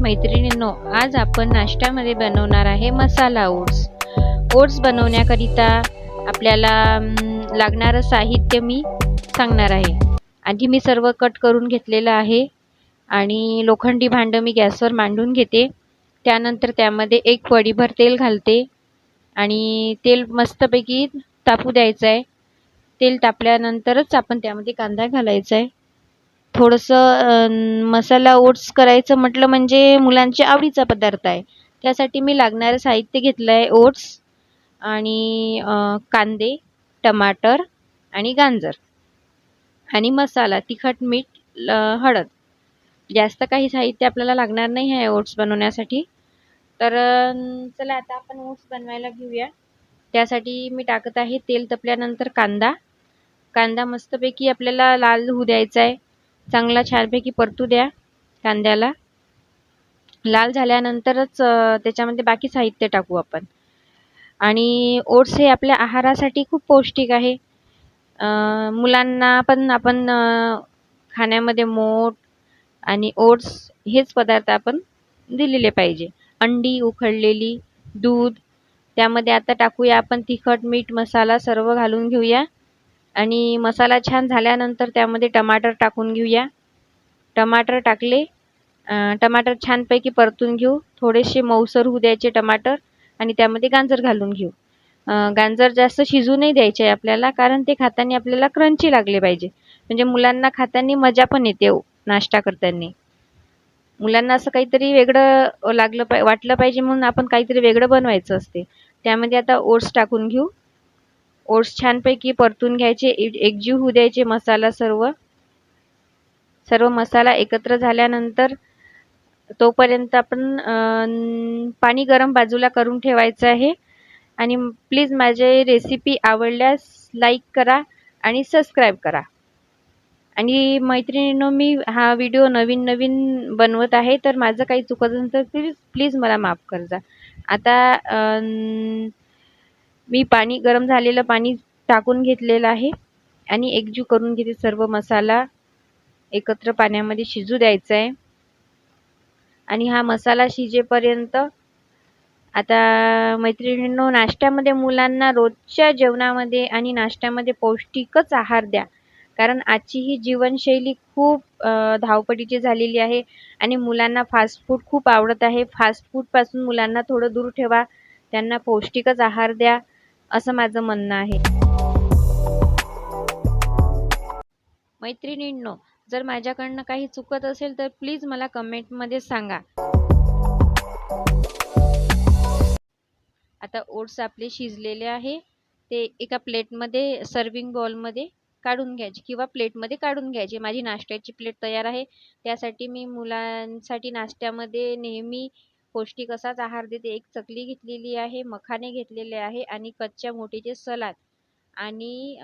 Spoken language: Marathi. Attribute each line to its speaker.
Speaker 1: मैत्रिणींनो आज आपण नाश्त्यामध्ये बनवणार आहे मसाला ओट्स. ओट्स बनवण्याकरिता आपल्याला लागणारं साहित्य मी सांगणार आहे. आधी मी सर्व कट करून घेतलेलं आहे आणि लोखंडी भांडं मी गॅसवर मांडून घेते. त्यानंतर त्यामध्ये एक वडीभर तेल घालते आणि तेल मस्तपैकी तापू द्यायचं आहे तेल तापल्यानंतरच आपण त्यामध्ये कांदा घालायचा आहे थोडंसं मसाला ओट्स करायचं म्हटलं म्हणजे मुलांच्या आवडीचा पदार्थ आहे. त्यासाठी मी लागणारं साहित्य घेतलं आहे ओट्स आणि कांदे टमाटर आणि गाजर आणि मसाला तिखट मीठ ल हळद. जास्त काही साहित्य आपल्याला लागणार नाही आहे ओट्स बनवण्यासाठी. तर चला आता आपण ओट्स बनवायला घेऊया. त्यासाठी मी टाकत आहे तेल तपल्यानंतर कांदा. कांदा मस्तपैकी आपल्याला लाल होऊ द्यायचा आहे. चांगला छानपैकी परतू द्या कांद्याला. लाल झाल्यानंतरच त्याच्यामध्ये बाकी साहित्य टाकू आपण. आणि ओट्स हे आपल्या आहारासाठी खूप पौष्टिक आहे. मुलांना पण आपण खाण्यामध्ये मोठ आणि ओट्स हेच पदार्थ आपण दिलेले पाहिजे. अंडी उखळलेली दूध त्यामध्ये आता टाकूया आपण तिखट मीठ मसाला सर्व घालून घेऊया. आणि मसाला छान झाल्यानंतर त्यामध्ये टमाटर टाकून घेऊया. टमाटर टाकले. टमाटर छानपैकी परतून घेऊ. थोडेसे मऊसर होऊ द्यायचे टमाटर आणि त्यामध्ये गाजर घालून घेऊ. गाजर जास्त शिजू नाही द्यायचे आहे आपल्याला कारण ते खाताना आपल्याला क्रंची लागले पाहिजे. म्हणजे मुलांना खाताना मजा पण येते हो, नाश्ता करताना. मुलांना असं काहीतरी वेगळं लागलं पाय वाटलं पाहिजे म्हणून आपण काहीतरी वेगळं बनवायचं असते. त्यामध्ये आता ओट्स टाकून घेऊ. ओट्स छानपैकी परतून घ्यायचे एकजीव होऊ द्यायचे मसाला सर्व. सर्व मसाला एकत्र झाल्यानंतर तोपर्यंत आपण पाणी गरम बाजूला करून ठेवायचं आहे. आणि प्लीज माझे रेसिपी आवडल्यास लाईक करा आणि सबस्क्राईब करा. आणि मैत्रिणींनो मी हा व्हिडिओ नवीन नवीन बनवत आहे तर माझं काही चुकत असेल तर प्लीज प्लीज मला माफ कर जा आता मी पाणी गरम झालेलं पाणी टाकून घेतलेलं आहे आणि एकजीव करून घेते सर्व मसाला. एकत्र पाण्यामध्ये शिजू द्यायचा आहे. आणि हा मसाला शिजेपर्यंत आता मैत्रिणींनो नाश्त्यामध्ये मुलांना रोजच्या जेवणामध्ये आणि नाश्त्यामध्ये पौष्टिकच आहार द्या. कारण आजची ही जीवनशैली खूप धावपटीची झालेली आहे आणि मुलांना फास्ट फूड खूप आवडत आहे. फास्ट फूडपासून मुलांना थोडं दूर ठेवा. त्यांना पौष्टिकच आहार द्या. असं माझं म्हणणं आहे. मैत्रिणींनो जर माझ्याकडनं काही चुकत असेल तर प्लीज मला कमेंटमध्ये सांगा. आता ओट्स आपले शिजलेले आहे. ते एका प्लेटमध्ये सर्विंग बॉलमध्ये काढून घ्यायचे किंवा प्लेटमध्ये काढून घ्यायचे. माझी नाश्त्याची प्लेट तयार आहे. त्यासाठी मी मुलांसाठी नाश्त्यामध्ये नेहमी पौष्टिक असाच आहार देते. एक चकली घेतलेली आहे मखाने घेतलेले आहे आणि कच्च्या मोठीचे सलाद आणि